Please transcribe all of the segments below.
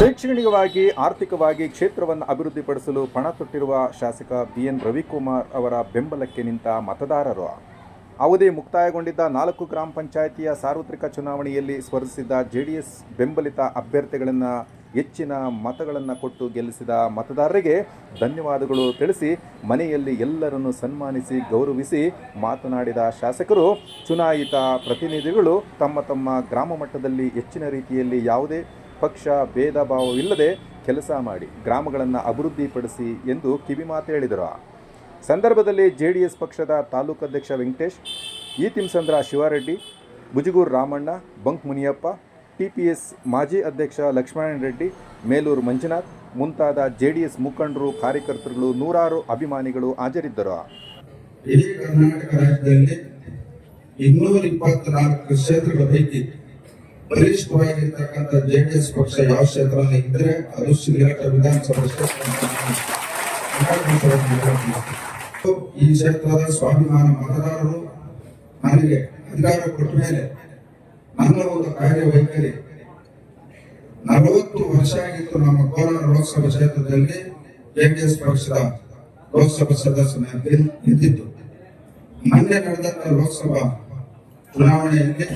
ಶೈಕ್ಷಣಿಕವಾಗಿ, ಆರ್ಥಿಕವಾಗಿ ಕ್ಷೇತ್ರವನ್ನು ಅಭಿವೃದ್ಧಿಪಡಿಸಲು ಪಣ ತೊಟ್ಟಿರುವ ಶಾಸಕ ಬಿ ಎನ್ ರವಿಕುಮಾರ್ ಅವರ ಬೆಂಬಲಕ್ಕೆ ನಿಂತ ಮತದಾರರು. ಅವಧಿ ಮುಕ್ತಾಯಗೊಂಡಿದ್ದ ನಾಲ್ಕು ಗ್ರಾಮ ಪಂಚಾಯಿತಿಯ ಸಾರ್ವತ್ರಿಕ ಚುನಾವಣೆಯಲ್ಲಿ ಸ್ಪರ್ಧಿಸಿದ್ದ ಜೆಡಿಎಸ್ ಬೆಂಬಲಿತ ಅಭ್ಯರ್ಥಿಗಳನ್ನು ಹೆಚ್ಚಿನ ಮತಗಳನ್ನು ಕೊಟ್ಟು ಗೆಲ್ಲಿಸಿದ ಮತದಾರರಿಗೆ ಧನ್ಯವಾದಗಳು ತಿಳಿಸಿ, ಮನೆಯಲ್ಲಿ ಎಲ್ಲರನ್ನು ಸನ್ಮಾನಿಸಿ, ಗೌರವಿಸಿ ಮಾತನಾಡಿದ ಶಾಸಕರು, ಚುನಾಯಿತ ಪ್ರತಿನಿಧಿಗಳು ತಮ್ಮ ತಮ್ಮ ಗ್ರಾಮ ಮಟ್ಟದಲ್ಲಿ ಹೆಚ್ಚಿನ ರೀತಿಯಲ್ಲಿ ಯಾವುದೇ ಪಕ್ಷ, ಭೇದ ಭಾವವಿಲ್ಲದೆ ಕೆಲಸ ಮಾಡಿ, ಗ್ರಾಮಗಳನ್ನು ಅಭಿವೃದ್ಧಿಪಡಿಸಿ ಎಂದು ಕಿವಿಮಾತು ಹೇಳಿದರು. ಸಂದರ್ಭದಲ್ಲಿ ಜೆಡಿಎಸ್ ಪಕ್ಷದ ತಾಲೂಕು ಅಧ್ಯಕ್ಷ ವೆಂಕಟೇಶ್ ಈ ತಿಮ್ಸಂದ್ರ ಶಿವಾರೆಡ್ಡಿ ಬುಜುಗೂರು ರಾಮಣ್ಣ, ಬಂಕ್ ಮುನಿಯಪ್ಪ, ಟಿಪಿಎಸ್ ಮಾಜಿ ಅಧ್ಯಕ್ಷ ಲಕ್ಷ್ಮಣ ರೆಡ್ಡಿ, ಮೇಲೂರು ಮಂಜುನಾಥ್, ಮುಂತಾದ ಜೆ ಡಿ ಎಸ್ ಮುಖಂಡರು, ಕಾರ್ಯಕರ್ತರುಗಳು ನೂರಾರು ಅಭಿಮಾನಿಗಳು ಹಾಜರಿದ್ದರು. ಕರ್ನಾಟಕ ರಾಜ್ಯದಲ್ಲಿ ಇನ್ನೂರ ಇಪ್ಪತ್ನಾಲ್ಕು ಕ್ಷೇತ್ರಗಳ ಪೈಕಿ ಬಲಿಷ್ಠವಾಗಿರ್ತಕ್ಕಂಥ ಜೆಡಿಎಸ್ ಪಕ್ಷ ಯಾವ ಕ್ಷೇತ್ರ ಇದ್ರೆ ಅದು ಶಿಲ್ಘಟ್ಟ ವಿಧಾನಸಭಾ ಕ್ಷೇತ್ರ ಈ ಕ್ಷೇತ್ರದ ಸ್ವಾಭಿಮಾನ ಮತದಾರರು ನನಗೆ ಅಧಿಕಾರ ಕೊಟ್ಟ ಮೇಲೆ ನನ್ನ ಒಂದು ಕಾರ್ಯವೈಖರಿ ನಲವತ್ತು ವರ್ಷ ಆಗಿತ್ತು ನಮ್ಮ ಕೋಲಾರ ಲೋಕಸಭಾ ಕ್ಷೇತ್ರದಲ್ಲಿ ಜೆಡಿಎಸ್ ಪಕ್ಷದ ಲೋಕಸಭಾ ಸದಸ್ಯನಾಗಿ ನಿಂತಿದ್ದು. ಮೊನ್ನೆ ನಡೆದಂತ ಲೋಕಸಭಾ ಚುನಾವಣೆಯಲ್ಲಿ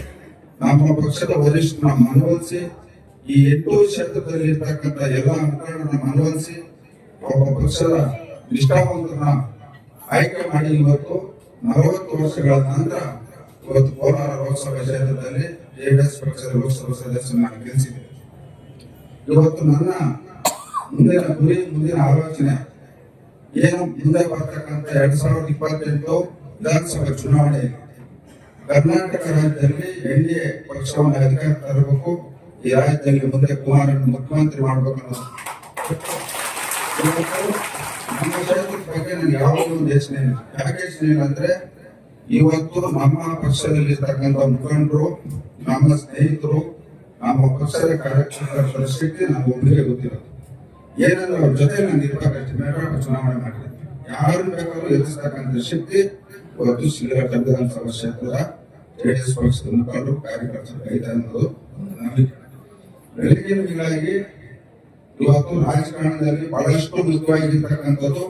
ನಮ್ಮ ಪಕ್ಷದ ವರಿಷ್ಠನ ಮನವೊಲಿಸಿ ಈ ಎಂಟು ಕ್ಷೇತ್ರದಲ್ಲಿ ಇರ್ತಕ್ಕಂಥ ಎಲ್ಲ ಮುಖಂಡರನ್ನ ಮನವೊಲಿಸಿ ಒಬ್ಬ ಪಕ್ಷದ ನಿಷ್ಠಾವಂತರನ್ನ ಆಯ್ಕೆ ಮಾಡಿ ಇವತ್ತು ನಲವತ್ತು ವರ್ಷಗಳ ನಂತರ ಇವತ್ತು ಕೋಲಾರ ಲೋಕಸಭಾ ಕ್ಷೇತ್ರದಲ್ಲಿ ಜೆಡಿಎಸ್ ಪಕ್ಷದ ಲೋಕಸಭಾ ಸದಸ್ಯನಾಗಿ ಗೆಲ್ಲಿಸಿದೆ. ಇವತ್ತು ನನ್ನ ಮುಂದಿನ ಗುರಿ, ಮುಂದಿನ ಆಲೋಚನೆ ಏನು ಮುಂದೆ ಬರ್ತಕ್ಕಂಥ ಎರಡ್ ಸಾವಿರದ ಇಪ್ಪತ್ತೆಂಟು ವಿಧಾನಸಭಾ ಚುನಾವಣೆ ಕರ್ನಾಟಕ ರಾಜ್ಯದಲ್ಲಿ ಎನ್ ಡಿ ಎ ಪಕ್ಷವನ್ನು ಅಧಿಕಾರ ತರಬೇಕು. ಈ ರಾಜ್ಯದಲ್ಲಿ ಮುಂದೆ ಕುಮಾರನ್ನು ಮುಖ್ಯಮಂತ್ರಿ ಮಾಡಬೇಕು ನಮ್ಮ ಕ್ಷೇತ್ರದ ಬಗ್ಗೆ ನನಗೆ ಯಾವುದೋ ಯೋಚನೆ ಇಲ್ಲ. ಯಾಕೆ ಯೋಚನೆ ಇವತ್ತು ನಮ್ಮ ಪಕ್ಷದಲ್ಲಿ ಇರ್ತಕ್ಕಂಥ ಮುಖಂಡರು, ನಮ್ಮ ಸ್ನೇಹಿತರು, ನಮ್ಮ ಪಕ್ಷದ ಕಾರ್ಯಕರ್ತರ ಪರಿಸ್ಥಿತಿ ನಾವು ಒಬ್ಬರಿಗೆ ಗೊತ್ತಿರೋದು ಏನಂದ್ರೆ ಅವ್ರ ಜೊತೆ ನಾನು ಇರ್ತಕ್ಕಂಥ ಚುನಾವಣೆ ಮಾಡಿದೆ. ಯಾರನ್ನು ಬೇಕಾದ್ರೂ ಎದುರಿಸ್ತಕ್ಕಂಥ ಶಕ್ತಿ ಇವತ್ತು ಶಿಲ್ಘಟ್ಟ ವಿಧಾನಸಭಾ ಕ್ಷೇತ್ರದ ಜೆಡಿಎಸ್ ಪಕ್ಷದ ಮುಖಂಡರು ಕಾರ್ಯಕರ್ತರು ಐತೆ ಅನ್ನೋದು ಒಂದು ನಂಬಿಕೆ ಬೆಳಗಿನ ಹೀಗಾಗಿ ಇವತ್ತು ರಾಜಕಾರಣದಲ್ಲಿ ಬಹಳಷ್ಟು ಮುಖ್ಯವಾಗಿರ್ತಕ್ಕಂಥದ್ದು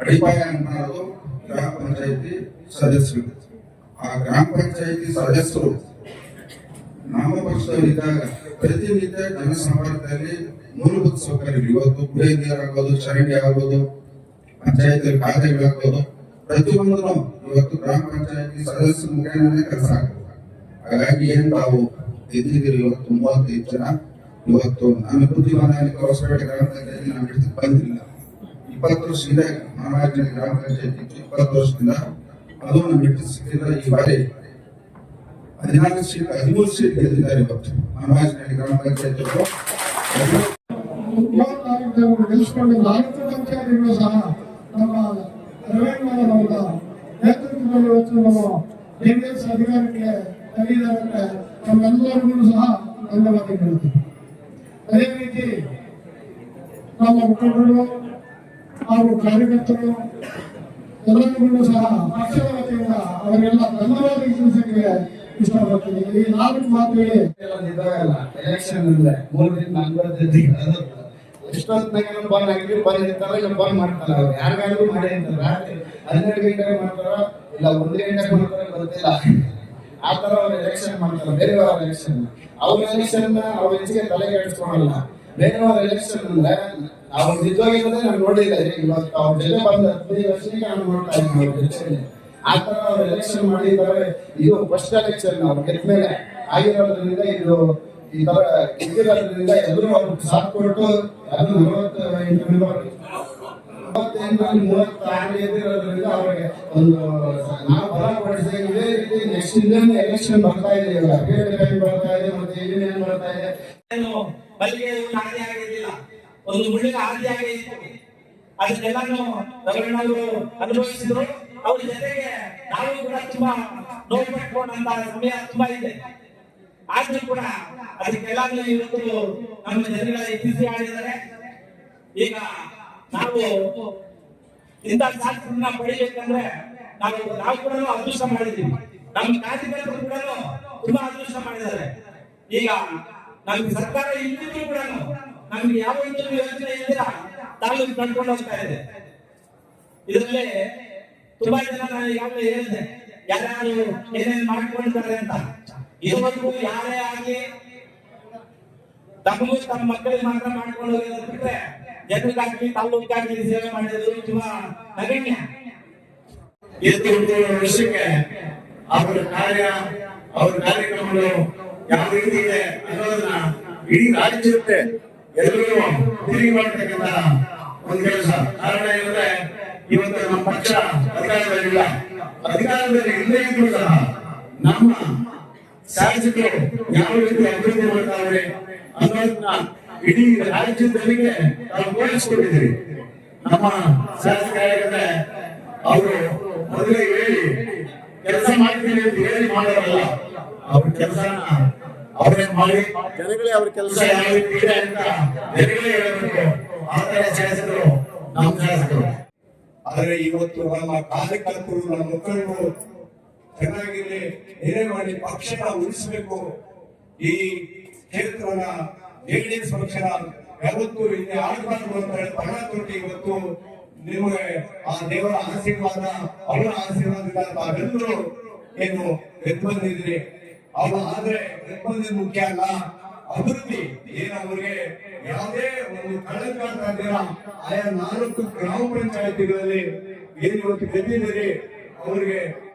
ಅಡಿಪಾಯ ಅನ್ನೋದು ಗ್ರಾಮ ಪಂಚಾಯತಿ ಸದಸ್ಯರು ಆ ಗ್ರಾಮ ಪಂಚಾಯತಿ ಸದಸ್ಯರು ನಮ್ಮ ಪಕ್ಷದಲ್ಲಿದ್ದಾಗ ಪ್ರತಿನಿತ್ಯ ಜನಸಂಪರ್ಕದಲ್ಲಿ ಮೂಲಭೂತ ಸೌಕರ್ಯಗಳು ಇವತ್ತು ಕುಡಿಯ ನೀರಾಗೋದು ಚರಂಡಿ ಆಗೋದು ಪಂಚಾಯತ್ ಖಾತೆಗಳಾಗೋದು ಪ್ರತಿಯೊಂದನ್ನು ಇವತ್ತು ಗ್ರಾಮ ಪಂಚಾಯತಿ ಸದಸ್ಯರ ಮುಖೇನ ಕೆಲಸ ಆಗುತ್ತೆ ಹಾಗಾಗಿ ಏನ್ ತಾವು ಇದ್ದಿದ್ದೀರಿ ಇವತ್ತು ಮೂವತ್ತೈದು ಜನ. ಇವತ್ತು ನಾನು ಬುದ್ಧಿಮಾನ ಹೊಸಪೇಟೆ ಗ್ರಾಮ ಪಂಚಾಯತಿ ನಾನು ಹಿಡಿದು ಬಂದಿಲ್ಲ. ಇಪ್ಪತ್ತು ವರ್ಷದಿಂದ ಮಹಾರಾಜನ ಗ್ರಾಮ ಪಂಚಾಯತಿ ಇಪ್ಪತ್ತು ವರ್ಷದಿಂದ ಅದು ನಮ್ಮ ಸಿಕ್ಕಿಲ್ಲ. ಈ ಬಾರಿ ಹದಿನಾಲ್ಕು ಸೀಟ್, ಹದಿಮೂರು ಸೀಟ್ ಗೆದ್ದಿದ್ದಾರೆ ಇವತ್ತು ಮಹಾರಾಜನ ಗ್ರಾಮ ಪಂಚಾಯತಿ ಗೆಲ್ಲಿಸಿಕೊಂಡು ನಾಲ್ಕು ಪಂಚಾಯತಿಗಳು ಸಹ ನಮ್ಮ ರವೀಂದ್ರನವರ ನೇತೃತ್ವದಲ್ಲಿ ಇವತ್ತು ನಮ್ಮ ಅಧಿಕಾರಕ್ಕೆ ತಂದಿದ್ದಾರೆ ನಮ್ಮೆಲ್ಲರಿಗೂ ಸಹ ಧನ್ಯವಾದ ಅದೇ ರೀತಿ ನಮ್ಮ ಮುಖಂಡರು ಹಾಗೂ ಕಾರ್ಯಕರ್ತರು ಎಲ್ಲರಿಗೂ ಸಹ ಪಕ್ಷದ ವತಿಯಿಂದ ಅವರಿಗೆಲ್ಲ ಧನ್ಯವಾದ ತಿಳಿಸಕ್ಕೆ ಇಷ್ಟಪಡ್ತೀನಿ ಈ ನಾಲ್ಕು ಮಾತು ಎಲೆಕ್ಷನ್ ಮೂರು ದಿನ ನಾಲ್ಕು ಎಷ್ಟೊತ್ತಿನಾಗ ಬಂದ್ ಹಾಕಿದ್ರೆ ಬಂದ್ ಇರ್ತಾರ ಇಲ್ಲ ಬಂದ್ ಮಾಡ್ತಾರ? ಅವ್ರು ಯಾರಿಗಾದ್ರೂ ಮಾಡಿ ಅಂತಾರ ಹನ್ನೆರಡು ಗಂಟೆಗೆ ಮಾಡ್ತಾರ ಇಲ್ಲ, ಒಂದು ಗಂಟೆ ಮಾಡ್ತಾರ ಗೊತ್ತಿಲ್ಲ. ಆ ತರ ಅವ್ರು ಎಲೆಕ್ಷನ್ ಮಾಡ್ತಾರ? ಬೇರೆಯವರ ಎಲೆಕ್ಷನ್ ಅವ್ರ ಎಲೆಕ್ಷನ್ ಅವ್ರ ಹೆಚ್ಚಿಗೆ ತಲೆ ಕೆಡಿಸ್ಕೊಳಲ್ಲ ಬೇರೆಯವರ ಎಲೆಕ್ಷನ್ ಅಂದ್ರೆ ಅವ್ರು ನಿಜವಾಗಿರೋದೇ ನಾನು ನೋಡಿಲ್ಲ ಇವತ್ತು ಅವ್ರ ಜೊತೆ ಬಂದ ಹದಿನೈದು ವರ್ಷಕ್ಕೆ ನಾನು ನೋಡ್ತಾ ಇದ್ದೀನಿ ಅವ್ರ ಆ ಅವ್ರು ಎಲೆಕ್ಷನ್ ಮಾಡಿದ್ದಾರೆ. ಇದು ಫಸ್ಟ್ ಎಲೆಕ್ಷನ್ ಅವ್ರು ಗೆದ್ದ ಮೇಲೆ ಆಗಿರೋದ್ರಿಂದ ಇದು ಈ ತರ ಅವ್ರಿಗೆ ಸಾಥ್ ಕೊಟ್ಟು ಅದು ಮೆಂಬರ್ ಮೂವತ್ತೆಂಟರಲ್ಲಿ ಮೂವತ್ತಾರು ಎದ್ದಿರೋದ್ರಿಂದ ಅವ್ರಿಗೆ ಒಂದು ನಾವು ಬಲ ಪಡಿಸಿ ಇದೇ ರೀತಿ ನೆಕ್ಸ್ಟ್ ಇನ್ನೊಂದು ಎಲೆಕ್ಷನ್ ಬರ್ತಾ ಇದೆ. ಇವಾಗ ಬೇರೆ ಬರ್ತಾ ಇದೆ, ಮತ್ತೆ ಏನೇನು ಬರ್ತಾ ಇದೆ. ಹೂವಿನ ಆದಿ ಒಂದು ಮುಳ್ಳಿನ ಆದಿ ಆಗಿತ್ತು ಅದನ್ನೆಲ್ಲಾನು ರವೀಣರು ಅನುಭವಿಸಿದ್ರು. ಅವ್ರ ಜೊತೆಗೆ ನಾವು ಕೂಡ ತುಂಬಾ ನೋಡ್ಬೇಕು ಪಟ್ಕೊಂಡಂತ ಸಮಯ ತುಂಬಾ ಇದೆ. ಆದ್ರೂ ಕೂಡ ಅದಕ್ಕೆಲ್ಲಾನು ಇವತ್ತು ನಮ್ಮ ಜನಗಳ ಎತ್ತಿಸಿ ಆಡಿದ್ದಾರೆ ಈಗ ನಾವು ಇಂಥ ಶಾಸ್ತ್ರನ ಪಡಿಬೇಕಂದ್ರೆ ನಾವು ನಾವು ಕೂಡ ಅದೃಷ್ಟ ಮಾಡಿದ್ದೀವಿ. ನಮ್ಮ ಕಾರ್ಯಕರ್ತರು ಕೂಡ ತುಂಬಾ ಅದೃಷ್ಟ ಮಾಡಿದ್ದಾರೆ. ಈಗ ನಮ್ಗೆ ಸರ್ಕಾರ ಇಲ್ಲಿದ್ರು ಕೂಡ ನಮ್ಗೆ ಯಾವ ಒಂದು ಯೋಜನೆ ಇದ್ರ ತಾಲೂಕು ಕಟ್ಕೊಂಡು ಹೋಗ್ತಾ ಇದೆ. ಇದರಲ್ಲಿ ತುಂಬಾ ಜನ ನಾನು ಹೇಳಿದೆ ಯಾರ್ಯಾರು ಏನೇನು ಮಾಡ್ಕೊಂಡಿದ್ದಾರೆ ಅಂತ. ಇವತ್ತು ಯಾರೇ ಆಗ್ಲಿ ತಮಗೂ ತಮ್ಮ ಮಕ್ಕಳಿಗೆ ಮಾತ್ರ ಮಾಡ್ಕೊಂಡು ಹೋಗೋದು ಬಿಟ್ರೆ ಜನರಿಗಾಗ್ಲಿ ತಾಲೂಕಾಗ್ಲಿ ಸೇವೆ ಮಾಡಿದ್ರು ತುಂಬಾ ನಗಣ್ಯ. ಎದ್ದು ಹುಟ್ಟುವ ವರ್ಷಕ್ಕೆ ಅವರ ಕಾರ್ಯ, ಅವರ ಕಾರ್ಯಕ್ರಮಗಳು ಯಾವ ರೀತಿ ಇದೆ ಅನ್ನೋದನ್ನ ಇಡೀ ರಾಜ್ಯಕ್ಕೆ ಎಲ್ಲರೂ ತಿರುಗಿ ಮಾಡ್ತಕ್ಕಂತ ಒಂದು ಕೆಲಸ. ಕಾರಣ ಏನಂದ್ರೆ ಇವತ್ತು ನಮ್ಮ ಪಕ್ಷ ಅಧಿಕಾರದಲ್ಲಿಲ್ಲ. ಅಧಿಕಾರದಲ್ಲಿ ಇಲ್ಲೇ ಇದ್ರು ಸಹ ನಮ್ಮ ಶಾಸಕರು ಯಾವ ರೀತಿ ಅಭಿವೃದ್ಧಿ ಮಾಡ್ತಾವ್ರೆ ಅನ್ನೋದನ್ನ ಇಡೀ ರಾಜ್ಯದಲ್ಲಿಗೆ ನಾವು ತೋರಿಸ್ಕೊಟ್ಟಿದ್ದೀರಿ ನಮ್ಮ ಶಾಸಕರಾಗಿದ್ದ ಅವರು ಮೊದಲೇ ಹೇಳಿ ಕೆಲಸ ಮಾಡ್ತೀನಿ ಅಂತ ಹೇಳಿ ಮಾಡೋರಲ್ಲ. ಅವ್ರ ಕೆಲಸನ ಅವರೇ ಮಾಡಿ. ಜನಗಳೇ ಅವ್ರ ಕೆಲಸ. ಯಾವ ರೀತಿ ಇದೆ ಅಂತ ಜನಗಳೇ ಹೇಳಬೇಕು. ಆ ತರ ಶಾಸಕರು ನಮ್ಮ ಶಾಸಕರು. ಆದರೆ ಇವತ್ತು ನಮ್ಮ ಕಾರ್ಯಕರ್ತರು ನಮ್ಮ ಮುಖಂಡರು ಚೆನ್ನಾಗಿರ್ಲಿ, ಏನೇ ಮಾಡಿ ಪಕ್ಷನ ಉಳಿಸಬೇಕು. ಈ ಕ್ಷೇತ್ರವನ್ನ ಜೆಡಿಎಸ್ ಪಕ್ಷ ಯಾವತ್ತು ಇಲ್ಲಿ ಆಡಬಾರ್ದು ಅಂತ ಹೇಳಿ ಪಣ ಇವತ್ತು ನಿಮಗೆ ಆ ದೇವರ ಆಶೀರ್ವಾದ, ಅವರ ಆಶೀರ್ವಾದದಿಂದ ತಾವೆಲ್ಲರೂ ಏನು ಬಂದಿದ್ರಿ ಅವ ಆದ್ರೆ ಬಂದಿದ್ದು ಮುಖ್ಯ ಅಲ್ಲ, ಅಭಿವೃದ್ಧಿ. ಏನು ಅವ್ರಿಗೆ ಯಾವುದೇ ಒಂದು ಕಳಂಕ ಇದ್ದೀರಾ ಆಯಾ ನಾಲ್ಕು ಗ್ರಾಮ ಪಂಚಾಯತಿಗಳಲ್ಲಿ ಏನು ಇವತ್ತು ಗೆದ್ದಿದ್ದೀರಿ, ಅವ್ರಿಗೆ